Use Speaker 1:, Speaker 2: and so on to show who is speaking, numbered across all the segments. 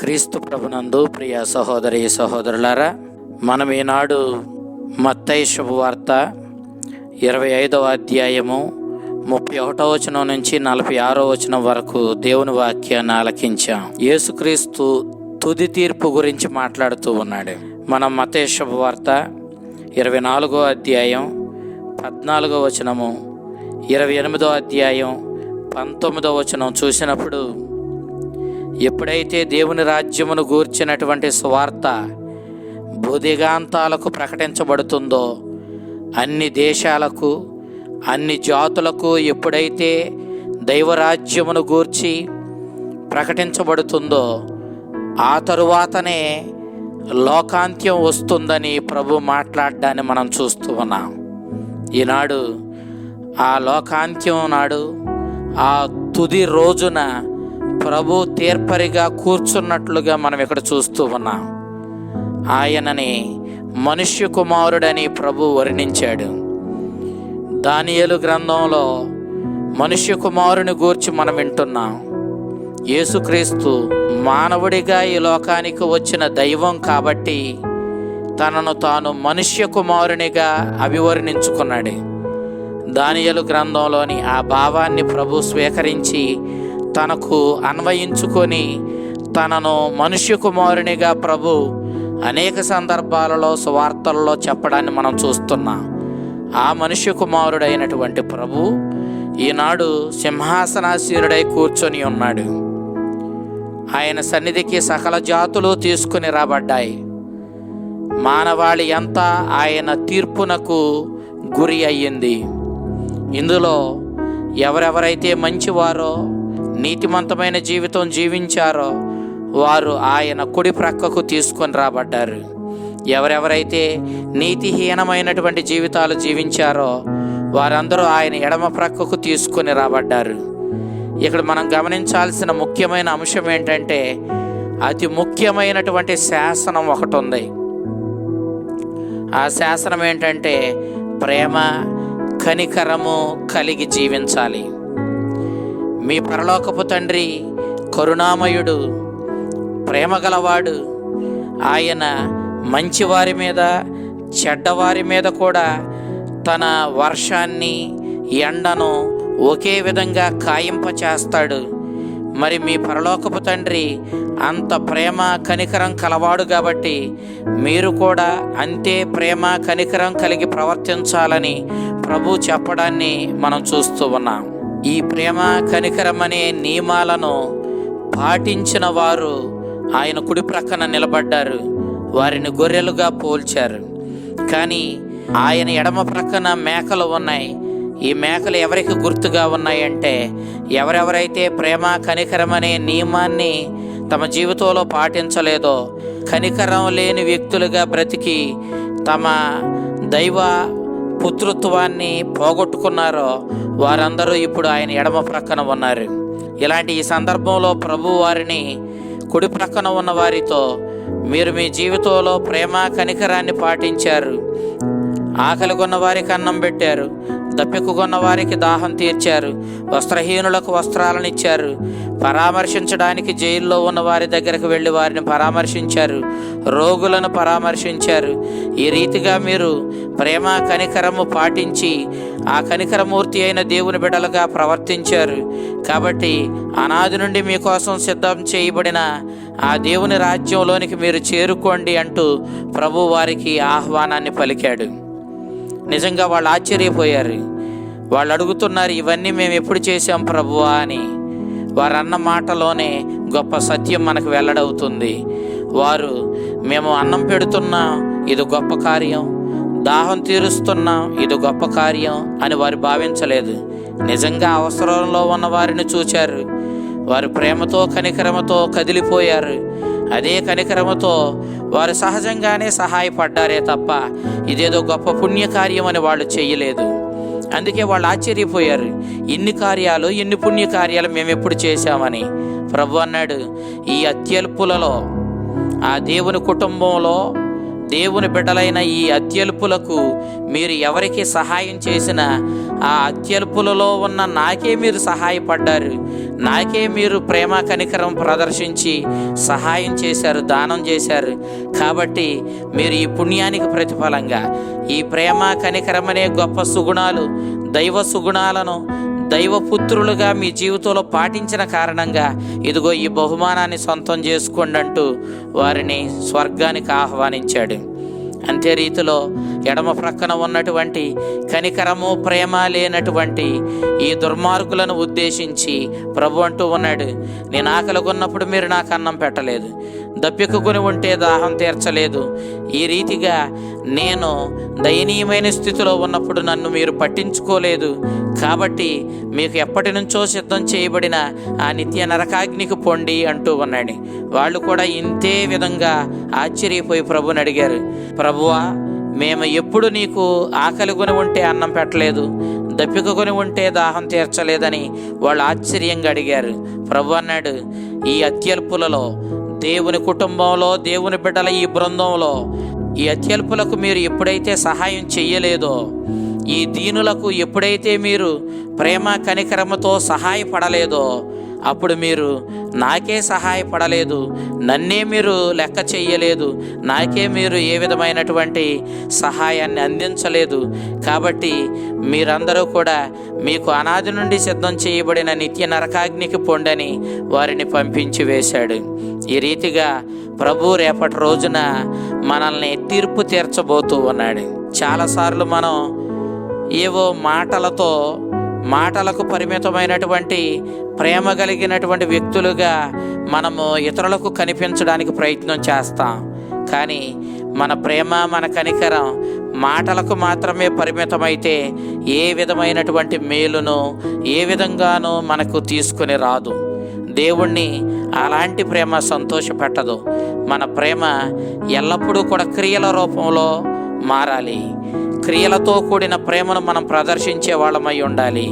Speaker 1: క్రీస్తు ప్రభునందు ప్రియ సహోదరి సహోదరులారా మనం ఈనాడు మత్తయి శుభవార్త ఇరవై ఐదవ అధ్యాయము ముప్పై ఒకటో వచనం నుంచి నలభై ఆరో వచనం వరకు దేవుని వాక్యాన్ని ఆలకించాం. యేసుక్రీస్తు తుది తీర్పు గురించి మాట్లాడుతూ ఉన్నాడు. మనం మతే శుభవార్త ఇరవై నాలుగో అధ్యాయం పద్నాలుగో వచనము ఇరవై ఎనిమిదో అధ్యాయం పంతొమ్మిదో వచనం చూసినప్పుడు ఎప్పుడైతే దేవుని రాజ్యమును గూర్చినటువంటి స్వార్త బుదిగాంతాలకు ప్రకటించబడుతుందో అన్ని దేశాలకు అన్ని జాతులకు ఎప్పుడైతే దైవరాజ్యమును గూర్చి ప్రకటించబడుతుందో ఆ తరువాతనే లోకాంత్యం వస్తుందని ప్రభు మాట్లాడడాన్ని మనం చూస్తూ ఉన్నాం. ఈనాడు ఆ లోకాంత్యం నాడు ఆ తుది రోజున ప్రభు తీర్పరిగా కూర్చున్నట్లుగా మనం ఇక్కడ చూస్తూ ఉన్నాం. ఆయనని మనుష్య కుమారుడని ప్రభు వర్ణించాడు. దానియలు గ్రంథంలో మనుష్య కుమారుని గూర్చి మనం వింటున్నాం. యేసుక్రీస్తు మానవుడిగా ఈ లోకానికి వచ్చిన దైవం కాబట్టి తనను తాను మనుష్య కుమారునిగా అభివర్ణించుకున్నాడు. దానియలు గ్రంథంలోని ఆ భావాన్ని ప్రభు స్వీకరించి తనకు అన్వయించుకొని తనను మనుష్య కుమారునిగా ప్రభు అనేక సందర్భాలలో సువార్తల్లో చెప్పడాన్ని మనం చూస్తున్నాం. ఆ మనుష్య కుమారుడైనటువంటి ప్రభు ఈనాడు సింహాసనాశీరుడై కూర్చొని ఉన్నాడు. ఆయన సన్నిధికి సకల జాతులు తీసుకుని రాబడ్డాయి. మానవాళి అంతా ఆయన తీర్పునకు గురి అయ్యింది. ఇందులో ఎవరెవరైతే మంచివారో నీతిమంతమైన జీవితం జీవించారో వారు ఆయన కుడి ప్రక్కకు తీసుకొని రాబడ్డారు. ఎవరెవరైతే నీతిహీనమైనటువంటి జీవితాలు జీవించారో వారందరూ ఆయన ఎడమ ప్రక్కకు తీసుకొని రాబడ్డారు. ఇక్కడ మనం గమనించాల్సిన ముఖ్యమైన అంశం ఏంటంటే అతి ముఖ్యమైనటువంటి శాసనం ఒకటి ఉంది. ఆ శాసనం ఏంటంటే ప్రేమ కనికరము కలిగి జీవించాలి. మీ పరలోకపు తండ్రి కరుణామయుడు ప్రేమ గలవాడు ఆయన మంచివారి మీద చెడ్డవారి మీద కూడా తన వర్షాన్ని ఎండను ఒకే విధంగా కాయింప చేస్తాడు మరి మీ పరలోకపు తండ్రి అంత ప్రేమ కనికరం కలవాడు కాబట్టి మీరు కూడా అంతే ప్రేమ కనికరం కలిగి ప్రవర్తించాలని ప్రభు చెప్పడాన్ని మనం చూస్తూ ఉన్నాం. ఈ ప్రేమ కనికరమనే అనే నియమాలను పాటించిన వారు ఆయన కుడి ప్రక్కన నిలబడ్డారు. వారిని గొర్రెలుగా పోల్చారు. కానీ ఆయన ఎడమ ప్రక్కన మేకలు ఉన్నాయి. ఈ మేకలు ఎవరికి గుర్తుగా ఉన్నాయంటే ఎవరెవరైతే ప్రేమ కనికరం అనే నియమాన్ని తమ జీవితంలో పాటించలేదో కనికరం లేని వ్యక్తులుగా బ్రతికి తమ దైవ పుతృత్వాన్ని పోగొట్టుకున్నారో వారందరూ ఇప్పుడు ఆయన ఎడమ ప్రక్కన ఉన్నారు. ఇలాంటి ఈ సందర్భంలో ప్రభు వారిని కుడి ప్రక్కన ఉన్న వారితో మీరు మీ జీవితంలో ప్రేమ కనికరాన్ని పాటించారు. ఆకలి కొన్నవారికి అన్నం పెట్టారు. దప్పికొన్న వారికి దాహం తీర్చారు. వస్త్రహీనులకు వస్త్రాలను ఇచ్చారు పరామర్శించడానికి జైల్లో ఉన్న వారి దగ్గరకు వెళ్ళి వారిని పరామర్శించారు. రోగులను పరామర్శించారు. ఈ రీతిగా మీరు ప్రేమ కనికరము పాటించి ఆ కనికరమూర్తి అయిన దేవుని బిడలుగా ప్రవర్తించారు. కాబట్టి అనాది నుండి మీకోసం సిద్ధం చేయబడిన ఆ దేవుని రాజ్యంలోనికి మీరు చేరుకోండి అంటూ ప్రభు వారికి ఆహ్వానాన్ని పలికాడు. నిజంగా వాళ్ళు ఆశ్చర్యపోయారు. వాళ్ళు అడుగుతున్నారు ఇవన్నీ మేము ఎప్పుడు చేశాం ప్రభువా? అని. వారు అన్న మాటలోనే గొప్ప సత్యం మనకు వెల్లడవుతుంది. వారు మేము అన్నం పెడుతున్నాం ఇది గొప్ప కార్యం. దాహం తీరుస్తున్నాం ఇది గొప్ప కార్యం అని వారు భావించలేదు. నిజంగా అవసరంలో ఉన్న వారిని చూచారు. వారు ప్రేమతో కనికరమతో కదిలిపోయారు. అదే కనికరమతో వారు సహజంగానే సహాయపడ్డారే తప్ప ఇదేదో గొప్ప పుణ్యకార్యం అని వాళ్ళు చేయలేదు. అందుకే వాళ్ళు ఆశ్చర్యపోయారు. ఇన్ని కార్యాలు ఇన్ని పుణ్యకార్యాలు మేమెప్పుడు మేము ఎప్పుడు చేశామని. ప్రభు అన్నాడు ఈ అత్యల్పులలో ఆ దేవుని కుటుంబంలో దేవుని బిడ్డలైన ఈ అత్యల్పులకు మీరు ఎవరికి సహాయం చేసినా ఆ అత్యల్పులలో ఉన్న నాకే మీరు సహాయపడ్డారు. నాకే మీరు ప్రేమ కనికరం ప్రదర్శించి సహాయం చేశారు దానం చేశారు. కాబట్టి మీరు ఈ పుణ్యానికి ప్రతిఫలంగా ఈ ప్రేమ కనికరం అనే గొప్ప సుగుణాలు దైవ సుగుణాలను దైవపుత్రులుగా మీ జీవితంలో పాటించిన కారణంగా ఇదిగో ఈ బహుమానాన్ని సొంతం చేసుకోండి అంటూ వారిని స్వర్గానికి ఆహ్వానించాడు. అంతే రీతిలో ఎడమ ప్రక్కన ఉన్నటువంటి కనికరము ప్రేమ లేనటువంటి ఈ దుర్మార్గులను ఉద్దేశించి ప్రభు అంటూ ఉన్నాడు నేను ఆకలిగొన్నప్పుడు మీరు నాకు అన్నం పెట్టలేదు. దప్పికుని ఉంటే దాహం తీర్చలేదు. ఈ రీతిగా నేను దయనీయమైన స్థితిలో ఉన్నప్పుడు నన్ను మీరు పట్టించుకోలేదు. కాబట్టి మీకు ఎప్పటి నుంచో సిద్ధం చేయబడిన ఆ నిత్య నరకాగ్నికి పొండి అంటూ ఉన్నాడు. వాళ్ళు కూడా ఇంతే విధంగా ఆశ్చర్యపోయి ప్రభుని అడిగారు. ప్రభువా మేము ఎప్పుడు నీకు ఆకలి కొని ఉంటే అన్నం పెట్టలేదు దప్పికొని ఉంటే దాహం తీర్చలేదని వాళ్ళు ఆశ్చర్యంగా అడిగారు. ప్రభు అన్నాడు ఈ అత్యల్పులలో దేవుని కుటుంబంలో దేవుని బిడ్డల ఈ బృందంలో ఈ అత్యల్పులకు మీరు ఎప్పుడైతే సహాయం చెయ్యలేదో ఈ దీనులకు ఎప్పుడైతే మీరు ప్రేమ కనికరమతో సహాయపడలేదో అప్పుడు మీరు నాకే సహాయపడలేదు నన్నే మీరు లెక్క చెయ్యలేదు నాకే మీరు ఏ విధమైనటువంటి సహాయాన్ని అందించలేదు. కాబట్టి మీరందరూ కూడా మీకు అనాది నుండి సిద్ధం చేయబడిన నిత్య నరకాగ్నికి పొండని వారిని పంపించి వేశాడు. ఈ రీతిగా ప్రభు రేపటి రోజున మనల్ని తీర్పు తీర్చబోతూ ఉన్నాడు. చాలాసార్లు మనం ఏవో మాటలతో మాటలకు పరిమితమైనటువంటి ప్రేమ కలిగినటువంటి వ్యక్తులుగా మనము ఇతరులకు కనిపించడానికి ప్రయత్నం చేస్తాం. కానీ మన ప్రేమ మన కనికరం మాటలకు మాత్రమే పరిమితమైతే ఏ విధమైనటువంటి మేలును ఏ విధంగానూ మనకు తీసుకుని రాదు. దేవుణ్ణి అలాంటి ప్రేమ సంతోషపెట్టదు. మన ప్రేమ ఎల్లప్పుడూ కూడా క్రియల రూపంలో మారాలి. క్రియలతో కూడిన ప్రేమను మనం ప్రదర్శించే వాళ్ళమై ఉండాలి.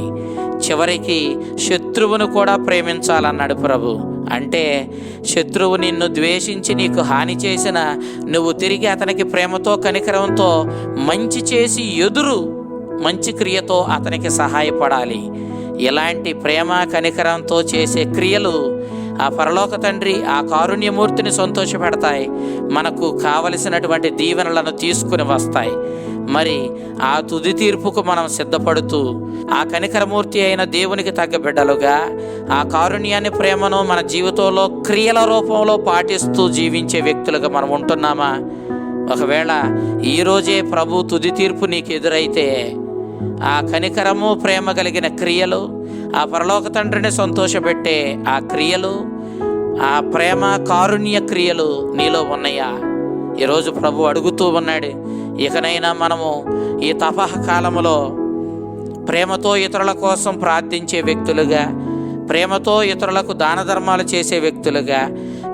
Speaker 1: చివరికి శత్రువును కూడా ప్రేమించాలన్నాడు ప్రభు. అంటే శత్రువు నిన్ను ద్వేషించి నీకు హాని చేసిన నువ్వు తిరిగి అతనికి ప్రేమతో కనికరంతో మంచి చేసి ఎదురు మంచి క్రియతో అతనికి సహాయపడాలి. ఇలాంటి ప్రేమ కనికరంతో చేసే క్రియలు ఆ పరలోక తండ్రి ఆ కారుణ్యమూర్తిని సంతోషపెడతాయి. మనకు కావలసినటువంటి దీవెనలను తీసుకుని వస్తాయి. మరి ఆ తుది తీర్పుకు మనం సిద్ధపడుతూ ఆ కనికరమూర్తి అయిన దేవునికి తగ్గ బిడ్డలుగా ఆ కారుణ్యాన్ని ప్రేమను మన జీవితంలో క్రియల రూపంలో పాటిస్తూ జీవించే వ్యక్తులుగా మనం ఉంటున్నామా? ఒకవేళ ఈరోజే ప్రభు తుది తీర్పు నీకు ఎదురైతే ఆ కనికరము ప్రేమ కలిగిన క్రియలు ఆ పరలోక తండ్రిని సంతోషపెట్టే ఆ క్రియలు ఆ ప్రేమ కారుణ్య క్రియలు నీలో ఉన్నాయా ఈరోజు ప్రభు అడుగుతూ ఉన్నాడు ఇకనైనా మనము ఈ తపహ కాలములో ప్రేమతో ఇతరుల కోసం ప్రార్థించే వ్యక్తులుగా ప్రేమతో ఇతరులకు దాన ధర్మాలు చేసే వ్యక్తులుగా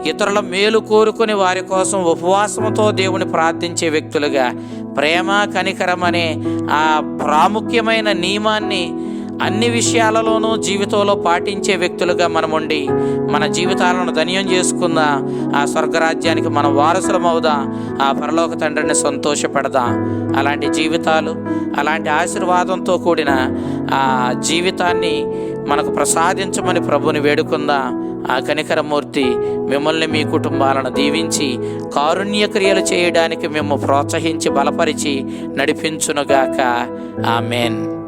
Speaker 1: ఇతరుల మేలు కోరుకుని వారి కోసం ఉపవాసంతో దేవుని ప్రార్థించే వ్యక్తులుగా ప్రేమ కనికరమనే అనే ఆ ప్రాముఖ్యమైన నియమాన్ని అన్ని విషయాలలోనూ జీవితంలో పాటించే వ్యక్తులుగా మనం ఉండి మన జీవితాలను ధన్యం చేసుకుందాం ఆ స్వర్గరాజ్యానికి మనం వారసులమవుదా ఆ పరలోక తండ్రిని సంతోషపడదా. అలాంటి జీవితాలు అలాంటి ఆశీర్వాదంతో కూడిన ఆ జీవితాన్ని మనకు ప్రసాదించమని ప్రభుని వేడుకుందా. ఆ కనికరమూర్తి మిమ్మల్ని మీ కుటుంబాలను దీవించి కారుణ్య క్రియలు చేయడానికి మేము ప్రోత్సహించి బలపరిచి నడిపించునుగాక. ఆమెన్.